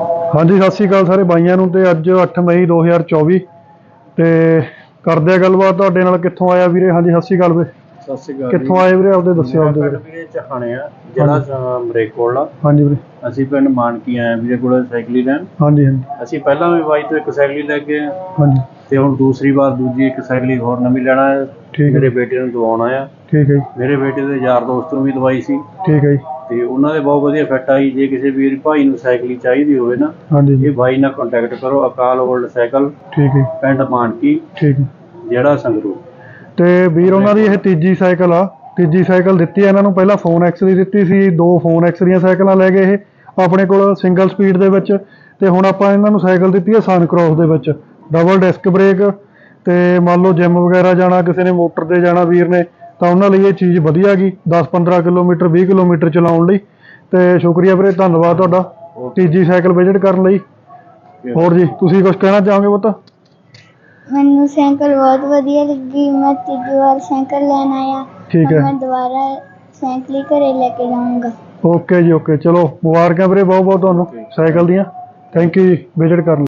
ਹਾਂਜੀ ਸਤਿ ਸ਼੍ਰੀ ਅਕਾਲ ਸਾਰੇ ਬਾਈਆਂ ਨੂੰ ਤੇ ਅੱਜ 8 ਮਈ 2024 ਤੇ ਕਰਦੇ ਆ ਗੱਲਬਾਤ ਤੁਹਾਡੇ ਨਾਲ ਕਿੱਥੋਂ ਆਇਆ ਵੀਰੇ? ਹਾਂਜੀ ਸਤਿ ਸ਼੍ਰੀ ਅਕਾਲ ਵੀਰੇ। ਸਤਿ ਸ਼੍ਰੀ ਅਕਾਲ ਕਿੱਥੋਂ ਆਏ ਵੀਰੇ? ਆਪਦੇ ਦੱਸਿਓ ਆਪਦੇ ਵੀਰੇ। ਵੀਰੇ ਚਹਾਣੇ ਆ ਜਿਹੜਾ ਮਰੇਕੋਲ ਆ ਹਾਂਜੀ ਵੀਰੇ। ਅਸੀਂ ਪਿੰਡ ਮਾਨਕੀ ਆਏ ਆ ਵੀਰੇ ਕੋਲ ਸਾਈਕਲੀ ਲੈਣ। ਹਾਂਜੀ ਹਾਂਜੀ। ਅਸੀਂ ਪਹਿਲਾਂ ਵੀ ਬਾਈ ਤੋਂ ਇੱਕ ਸਾਈਕਲੀ ਲੈ ਕੇ ਹਾਂਜੀ। ਤੇ ਹੁਣ ਦੂਸਰੀ ਵਾਰ ਦੂਜੀ ਇੱਕ ਸਾਈਕਲੀ ਹੋਰ ਨਵੀਂ ਲੈਣਾ ਹੈ ਮੇਰੇ ਬੇਟੇ ਨੂੰ ਦਵਾਉਣਾ ਆ। ਠੀਕ ਹੈ ਜੀ, ਮੇਰੇ ਬੇਟੇ ਦੇ ਯਾਰ ਦੋਸਤ ਨੂੰ ਵੀ ਦਵਾਈ ਸੀ। ਠੀਕ ਹੈ ਜੀ, ਤੇ ਉਹਨਾਂ ਦੇ ਬਹੁਤ ਵਧੀਆ ਫਿੱਟ ਆਈ। ਜੇ ਕਿਸੇ ਵੀਰ ਭਾਈ ਨੂੰ ਸਾਈਕਲੀ ਚਾਹੀਦੀ ਹੋਵੇ ਨਾ ਹਾਂਜੀ ਜੀ, ਇਹ ਬਾਈ ਨਾਲ ਕੰਟੈਕਟ ਕਰੋ ਅਕਾਲ 올ਡ ਸਾਈਕਲ ਠੀਕ ਹੈ ਪਿੰਡ ਮਾਨਕੀ ਠੀਕ ਹੈ। ਜਿਹੜਾ ਸੰਗਰੂਰ। ਤੇ ਵੀਰ ਉਹਨਾਂ ਦੀ ਇਹ ਤੀਜੀ ਸਾਈਕਲ ਆ। ਤੀਜੀ ਸਾਈਕਲ ਦਿੱਤੀ ਆ ਇਹਨਾਂ ਨੂੰ। ਪਹਿਲਾਂ ਫੋਨ ਐਕਸ ਦੀ ਦਿੱਤੀ ਸੀ ਦੋ ਫੋਨ ਐਕਸ ਦੀਆਂ ਸਾਈਕਲਾਂ ਲੈ ਗਏ ਇਹ ਆਪਣੇ ਕੋਲ ਸਿੰਗਲ ਸਪੀਡ ਦੇ ਵਿੱਚ। ਤੇ ਹੁਣ ਆਪਾਂ ਇਹਨਾਂ ਨੂੰ ਸਾਈਕਲ ਦਿੱਤੀ ਆ ਸਨ ਕ੍ਰੋਸ ਦੇ ਵਿੱਚ। ਡਬਲ ਡਿਸਕ ਬ੍ਰੇਕ ਤੇ ਮੰਨ ਲਓ ਜਿਮ ਵਗੈਰਾ ਜਾਣਾ ਕਿਸੇ ਨੇ ਮੋਟਰ ਤੇ ਜਾਣਾ ਵੀਰ ਨੇ ਤਾਂ ਉਹਨਾਂ ਲਈ ਇਹ ਚੀਜ਼ ਵਧੀਆ ਗਈ। 10-15 ਕਿਲੋਮੀਟਰ 20 ਕਿਲੋਮੀਟਰ ਚਲਾਉਣ ਲਈ। ਤੇ ਸ਼ੁਕਰੀਆ ਵੀਰੇ ਧੰਨਵਾਦ ਤੁਹਾਡਾ। ਤੀਜੀ ਸਾਈਕਲ ਵਿਜ਼ਿਟ ਕਰਨ ਲਈ। ਹੋਰ ਜੀ ਤੁਸੀਂ ਕੁਝ ਕਹਿਣਾ ਚਾਹੋਗੇ ਪੁੱਤ? ਮੈਨੂੰ ਸਾਈਕਲ ਬਹੁਤ ਵਧੀਆ ਲੱਗੀ। ਮੈਂ ਤੀਜੀ ਵਾਰ ਸਾਈਕਲ ਲੈਣ ਆਇਆ। ਠੀਕ ਹੈ। ਮੈਂ ਦੁਬਾਰਾ ਸਾਈਕਲ ਹੀ ਘਰੇ ਲੈ ਕੇ ਜਾਊਂਗਾ। ਓਕੇ ਜੀ ਓਕੇ। ਚਲੋ ਮੁਬਾਰਕਾਂ ਵੀਰੇ ਬਹੁਤ ਬਹੁਤ ਤੁਹਾਨੂੰ ਸਾਈਕਲ ਦੀਆਂ। ਥੈਂਕ ਯੂ ਜੀ ਵਿਜ਼ਿਟ ਕਰਨ ਲਈ।